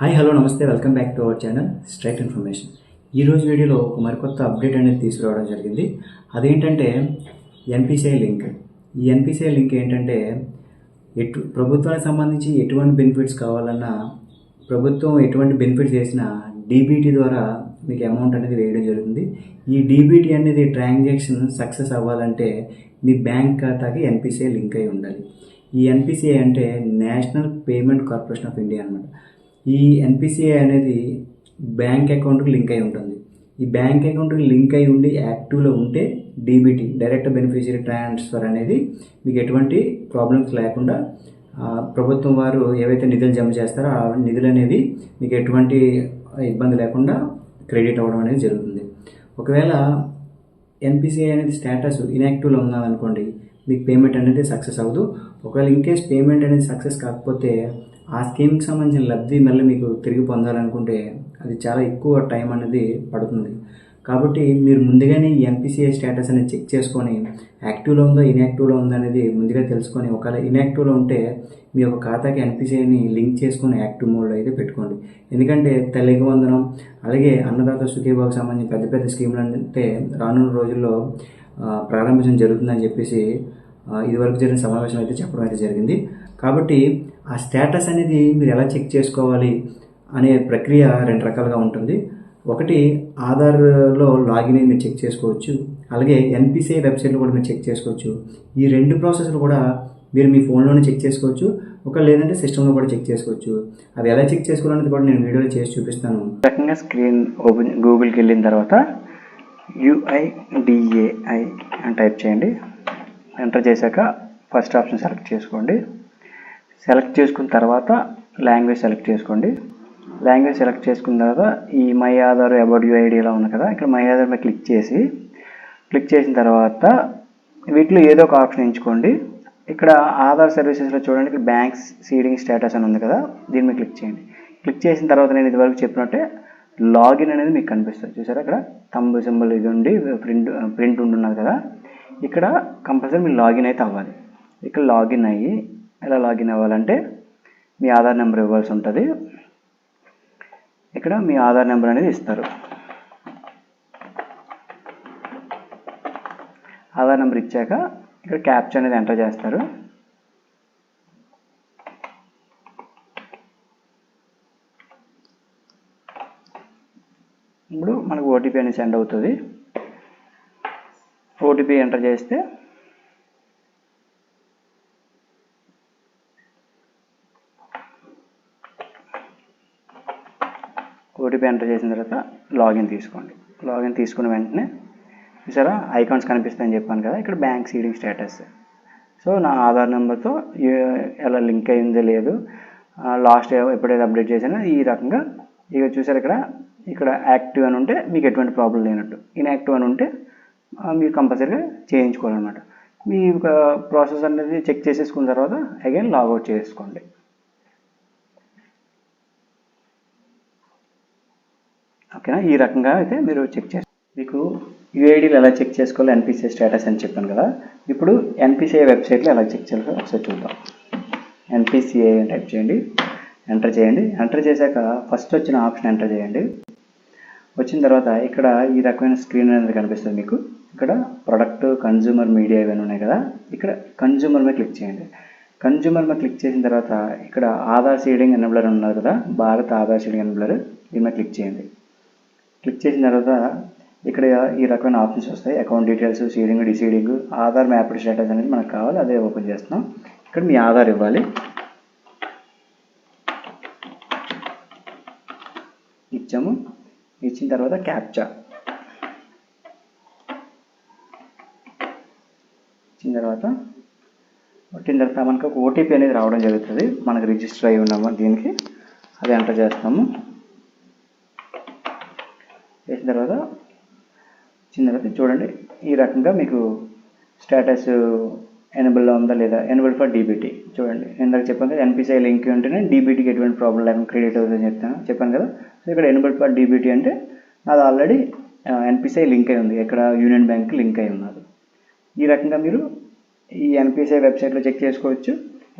Hi hello namaste welcome back to our channel straight information ఈరోజు వీడియోలో ఒక మరికొత్త అప్డేట్ అనేది తీసుకురావడం జరిగింది. అదేంటంటే ఎన్పిసిఐ లింక్ ఈ ఎన్పిసిఐ లింక్ ఏంటంటే ఎటు ప్రభుత్వానికి సంబంధించి ఎటువంటి బెనిఫిట్స్ కావాలన్నా ప్రభుత్వం ఎటువంటి బెనిఫిట్స్ చేసినా డీబీటీ ద్వారా మీకు అమౌంట్ అనేది వేయడం జరుగుతుంది. ఈ డీబీటీ అనేది ట్రాన్సాక్షన్ సక్సెస్ అవ్వాలంటే మీ బ్యాంక్ ఖాతాకి ఎన్పిసిఐ లింక్ అయి ఉండాలి. ఈ ఎన్పిసిఐ అంటే national payment corporation of India అనమాట ఈ ఎన్పిసిఐ అనేది బ్యాంక్ అకౌంట్కి లింక్ అయి ఉంటుంది. ఈ బ్యాంక్ అకౌంట్కి లింక్ అయి ఉండి యాక్టివ్లో ఉంటే డీబీటీ డైరెక్ట్ బెనిఫిషియరీ ట్రాన్స్ఫర్ అనేది మీకు ఎటువంటి ప్రాబ్లమ్స్ లేకుండా ప్రభుత్వం వారు ఏవైతే నిధులు జమ చేస్తారో ఆ నిధులు అనేది మీకు ఎటువంటి ఇబ్బంది లేకుండా క్రెడిట్ అవ్వడం అనేది జరుగుతుంది. ఒకవేళ ఎన్పిసిఐ అనేది స్టేటస్ ఇన్యాక్టివ్లో ఉన్నదనుకోండి మీకు పేమెంట్ అనేది సక్సెస్ అవ్వదు. ఒకవేళ ఇన్ కేస్ పేమెంట్ అనేది సక్సెస్ కాకపోతే ఆ స్కీమ్కి సంబంధించిన లబ్ధి మళ్ళీ మీకు తిరిగి పొందాలనుకుంటే అది చాలా ఎక్కువ టైం అనేది పడుతుంది. కాబట్టి మీరు ముందుగానే ఈ ఎన్పిసిఐ స్టేటస్ అనేది చెక్ చేసుకొని యాక్టివ్లో ఉందో ఇన్యాక్టివ్లో ఉందో అనేది ముందుగా తెలుసుకొని ఒకవేళ ఇన్యాక్టివ్లో ఉంటే మీ యొక్క ఖాతాకి ఎన్పిసిఐని లింక్ చేసుకొని యాక్టివ్ మోడ్లో అయితే పెట్టుకోండి. ఎందుకంటే తల్లికి వందనం అలాగే అన్నదాత సుఖీబాబుకి సంబంధించిన పెద్ద పెద్ద స్కీములు అంటే రానున్న రోజుల్లో ప్రారంభించడం జరుగుతుందని చెప్పేసి ఇదివరకు జరిగిన సమావేశం అయితే చెప్పడం అయితే జరిగింది. కాబట్టి ఆ స్టేటస్ అనేది మీరు ఎలా చెక్ చేసుకోవాలి అనే ప్రక్రియ రెండు రకాలుగా ఉంటుంది. ఒకటి ఆధార్లో లాగిన్ అయి మీరు చెక్ చేసుకోవచ్చు. అలాగే ఎన్పిసిఐ వెబ్సైట్లో కూడా మీరు చెక్ చేసుకోవచ్చు. ఈ రెండు ప్రాసెస్లు కూడా మీరు మీ ఫోన్లోనే చెక్ చేసుకోవచ్చు. ఒక లేదంటే సిస్టంలో కూడా చెక్ చేసుకోవచ్చు. అవి ఎలా చెక్ చేసుకోవాలనేది కూడా నేను వీడియోలో చేసి చూపిస్తాను. రకంగా స్క్రీన్ ఓపెన్ గూగుల్కి వెళ్ళిన తర్వాత యుఐడిఏఐ అని టైప్ చేయండి. ఎంటర్ చేశాక ఫస్ట్ ఆప్షన్ సెలెక్ట్ చేసుకోండి. సెలెక్ట్ చేసుకున్న తర్వాత లాంగ్వేజ్ సెలెక్ట్ చేసుకోండి. లాంగ్వేజ్ సెలెక్ట్ చేసుకున్న తర్వాత ఈ మై ఆధార్ అబౌట్ యుఐడి ఇలా ఉంది కదా ఇక్కడ మై ఆధార్ మీద క్లిక్ చేసి క్లిక్ చేసిన తర్వాత వీటిలో ఏదో ఒక ఆప్షన్ ఎంచుకోండి. ఇక్కడ ఆధార్ సర్వీసెస్లో చూడండి ఇక్కడ బ్యాంక్స్ సీడింగ్ స్టేటస్ అని ఉంది కదా దీని మీద క్లిక్ చేయండి. క్లిక్ చేసిన తర్వాత నేను ఇదివరకు చెప్పినట్టే లాగిన్ అనేది మీకు కనిపిస్తుంది. చూసారా ఇక్కడ? తంబు సింబల్ ఇది ఉండి ప్రింట్ ప్రింట్ ఉండున్నది కదా. ఇక్కడ కంపల్సరీ మీరు లాగిన్ అయితే అవ్వాలి. ఇక్కడ లాగిన్ అయ్యి ఎలా లాగిన్ అవ్వాలంటే మీ ఆధార్ నెంబర్ ఇవ్వాల్సి ఉంటుంది. ఇక్కడ మీ ఆధార్ నెంబర్ అనేది ఇస్తారు. ఆధార్ నెంబర్ ఇచ్చాక ఇక్కడ క్యాప్చ్ అనేది ఎంటర్ చేస్తారు. ఇప్పుడు మనకు ఓటీపీ అనేది సెండ్ అవుతుంది. ఓటీపీ ఎంటర్ చేస్తే ఓటీపీ ఎంటర్ చేసిన తర్వాత లాగిన్ తీసుకోండి. లాగిన్ తీసుకున్న వెంటనే చూసారా? ఐకాన్స్ కనిపిస్తాయని చెప్పాను కదా ఇక్కడ బ్యాంక్ సీడింగ్ స్టేటస్. సో నా ఆధార్ నెంబర్తో ఎలా లింక్ అయిందో లేదు. లాస్ట్ ఎప్పుడైతే అప్డేట్ చేసినా ఈ రకంగా. ఇక చూసారు ఇక్కడ ఇక్కడ యాక్టివ్ అని ఉంటే మీకు ఎటువంటి ప్రాబ్లం లేనట్టు. ఇన్యాక్టివ్ అని ఉంటే మీరు కంపల్సరీగా చేయించుకోవాలన్నమాట. మీ ప్రాసెస్ అనేది చెక్ చేసేసుకున్న తర్వాత అగైన్ లాగౌట్ చేసుకోండి. ఓకేనా? ఈ రకంగా అయితే మీరు చెక్ చేస్తారు మీకు యూఐడీలు ఎలా చెక్ చేసుకోవాలో ఎన్పిసిఐ స్టేటస్ అని చెప్పాను కదా. ఇప్పుడు ఎన్పిసిఐ వెబ్సైట్లో ఎలా చెక్ చేయాలి ఒకసారి చూద్దాం. ఎన్పిసిఐ అని టైప్ చేయండి ఎంటర్ చేయండి. ఎంటర్ చేశాక ఫస్ట్ వచ్చిన ఆప్షన్ ఎంటర్ చేయండి. వచ్చిన తర్వాత ఇక్కడ ఈ రకమైన స్క్రీన్ అనేది కనిపిస్తుంది మీకు. ఇక్కడ ప్రొడక్ట్ కన్జ్యూమర్ మీడియా ఇవన్నీ ఉన్నాయి కదా. ఇక్కడ కన్జ్యూమర్ మీద క్లిక్ చేయండి. కన్జ్యూమర్ మీద క్లిక్ చేసిన తర్వాత ఇక్కడ ఆధార్ సీడింగ్ ఎనబ్లర్ ఉన్నారు కదా. భారత్ ఆధార్ సీడింగ్ ఎనబ్లర్ దీని మీద క్లిక్ చేయండి. క్లిక్ చేసిన తర్వాత ఇక్కడ ఈ రకమైన ఆప్షన్స్ వస్తాయి. Account details seeding deseeding Aadhaar mapped status అనేది మనకు కావాలి. అదే ఓపెన్ చేస్తున్నాం. ఇక్కడ మీ ఆధార్ ఇవ్వాలి. ఇచ్చాము. ఇచ్చిన తర్వాత క్యాప్చా ఇచ్చిన తర్వాత వచ్చిన తర్వాత మనకు ఒక ఓటీపీ అనేది రావడం జరుగుతుంది. మనకు రిజిస్టర్ అయి ఉన్నాము దీనికి. అది ఎంటర్ చేస్తాము తర్వాత వచ్చిన తర్వాత చూడండి ఈ రకంగా మీకు స్టేటస్ ఎనబుల్లో ఉందా లేదా ఎనబుల్ ఫర్ డీబీటీ చూడండి ఇందాక చెప్పాను కదా ఎన్పిసిఐ లింక్ ఉంటేనే డీబీటీకి ఎటువంటి ప్రాబ్లం లేకుండా క్రెడిట్ అవుతుందని చెప్తాను. చెప్పాను కదా సో ఇక్కడ ఎనబుల్ ఫర్ డీబీటీ అంటే అది ఆల్రెడీ ఎన్పిసిఐ లింక్ అయి ఉంది. ఇక్కడ యూనియన్ బ్యాంక్ లింక్ అయి ఉన్నది. ఈ రకంగా మీరు ఈ ఎన్పిసిఐ వెబ్సైట్లో చెక్ చేసుకోవచ్చు.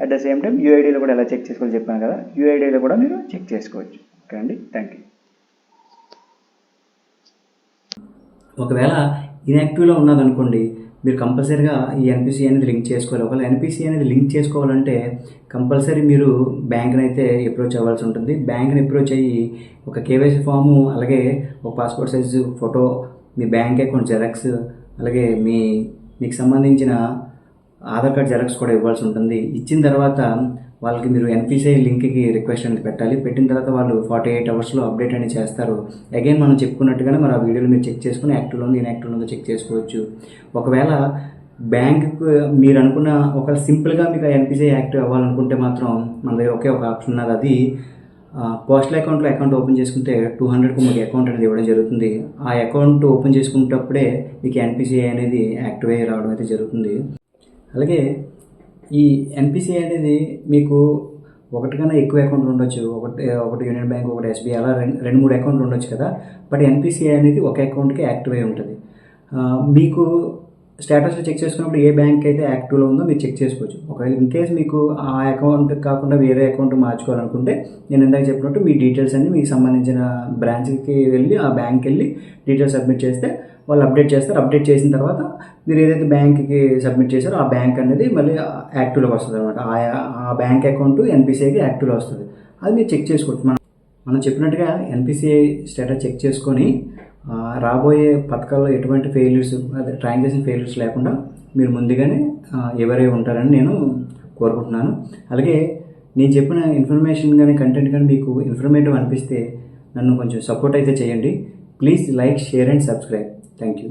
అట్ ద సేమ్ టైం యూఐడీలో కూడా ఎలా చెక్ చేసుకోవాలో చెప్పాను కదా యూఐడీలో కూడా మీరు చెక్ చేసుకోవచ్చు. ఓకే అండి? థ్యాంక్ యూ ఒకవేళ ఇన్యాక్టివ్లో ఉన్నదనుకోండి మీరు కంపల్సరీగా ఈ ఎన్పిసి అనేది లింక్ చేసుకోవాలి. ఒకవేళ ఎన్పిసి అనేది లింక్ చేసుకోవాలంటే కంపల్సరీ మీరు బ్యాంక్ని అయితే అప్రోచ్ అవ్వాల్సి ఉంటుంది. బ్యాంక్ని అప్రోచ్ అయ్యి ఒక కేవైసీ ఫాము అలాగే ఒక పాస్పోర్ట్ సైజు ఫోటో మీ బ్యాంక్ అకౌంట్ జెరాక్స్ అలాగే మీ మీకు సంబంధించిన ఆధార్ కార్డ్ జెరాక్స్ కూడా ఇవ్వాల్సి ఉంటుంది. ఇచ్చిన తర్వాత వాళ్ళకి మీరు ఎన్పిసిఐ లింక్కి రిక్వెస్ట్ అనేది పెట్టాలి. పెట్టిన తర్వాత వాళ్ళు ఫార్టీ ఎయిట్ అవర్స్లో అప్డేట్ అనేది చేస్తారు. అగైన్ మనం చెప్పుకున్నట్టుగానే మరి ఆ వీడియోలు మీరు చెక్ చేసుకుని యాక్టివ్లో ఉంది ఇన్యాక్టివ్లో ఉందో చెక్ చేసుకోవచ్చు. ఒకవేళ బ్యాంక్ మీరు అనుకున్న ఒక సింపుల్గా మీకు ఎన్పిసిఐ యాక్టివ్ అవ్వాలనుకుంటే మాత్రం మన దగ్గర ఒకే ఒక ఆప్షన్ ఉన్నది. అది పోస్టల్ అకౌంట్లో అకౌంట్ ఓపెన్ చేసుకుంటే టూ హండ్రెడ్కి మీకు అకౌంట్ అనేది ఇవ్వడం జరుగుతుంది. ఆ అకౌంట్ ఓపెన్ చేసుకునేటప్పుడే మీకు ఎన్పిసిఐ అనేది యాక్టివ్ అయ్యి రావడం అయితే జరుగుతుంది. అలాగే ఈ ఎన్పిసిఐ అనేది మీకు ఒకటి కన్నా ఎక్కువ అకౌంట్లు ఉండొచ్చు. ఒకటి ఒకటి యూనియన్ బ్యాంక్ ఒకటి ఎస్బీఐ అలా రెండు రెండు మూడు అకౌంట్లు ఉండొచ్చు కదా. బట్ ఎన్పిసిఐ అనేది ఒక అకౌంట్కి యాక్టివ్ అయి ఉంటుంది. మీకు స్టేటస్లో చెక్ చేసుకున్నప్పుడు ఏ బ్యాంక్ అయితే యాక్టివ్లో ఉందో మీరు చెక్ చేసుకోవచ్చు. ఒకవేళ ఇన్ కేస్ మీకు ఆ అకౌంట్ కాకుండా వేరే అకౌంట్ మార్చుకోవాలనుకుంటే నేను ఇందాక చెప్పినట్టు మీ డీటెయిల్స్ అన్ని మీకు సంబంధించిన బ్రాంచ్కి వెళ్ళి ఆ బ్యాంక్కి వెళ్ళి డీటెయిల్స్ సబ్మిట్ చేస్తే వాళ్ళు అప్డేట్ చేస్తారు. అప్డేట్ చేసిన తర్వాత మీరు ఏదైతే బ్యాంక్కి సబ్మిట్ చేశారో ఆ బ్యాంక్ అనేది మళ్ళీ యాక్టివ్లోకి వస్తుంది అనమాట ఆ బ్యాంక్ అకౌంట్ ఎన్పిసిఐకి యాక్టివ్లో వస్తుంది. అది మీరు చెక్ చేసుకోవచ్చు. మనం మనం చెప్పినట్టుగా ఎన్పిసిఐ స్టేటస్ చెక్ చేసుకొని రాబోయే పథకాల్లో ఎటువంటి ఫెయిల్యూర్స్ అదే ట్రాన్సాక్షన్ ఫెయిల్యూర్స్ లేకుండా మీరు ముందుగానే ఎవరై ఉంటారని నేను కోరుకుంటున్నాను. అలాగే నేను చెప్పిన ఇన్ఫర్మేషన్ కానీ కంటెంట్ కానీ మీకు ఇన్ఫర్మేటివ్ అనిపిస్తే నన్ను కొంచెం సపోర్ట్ అయితే చేయండి. Please like share and subscribe thank you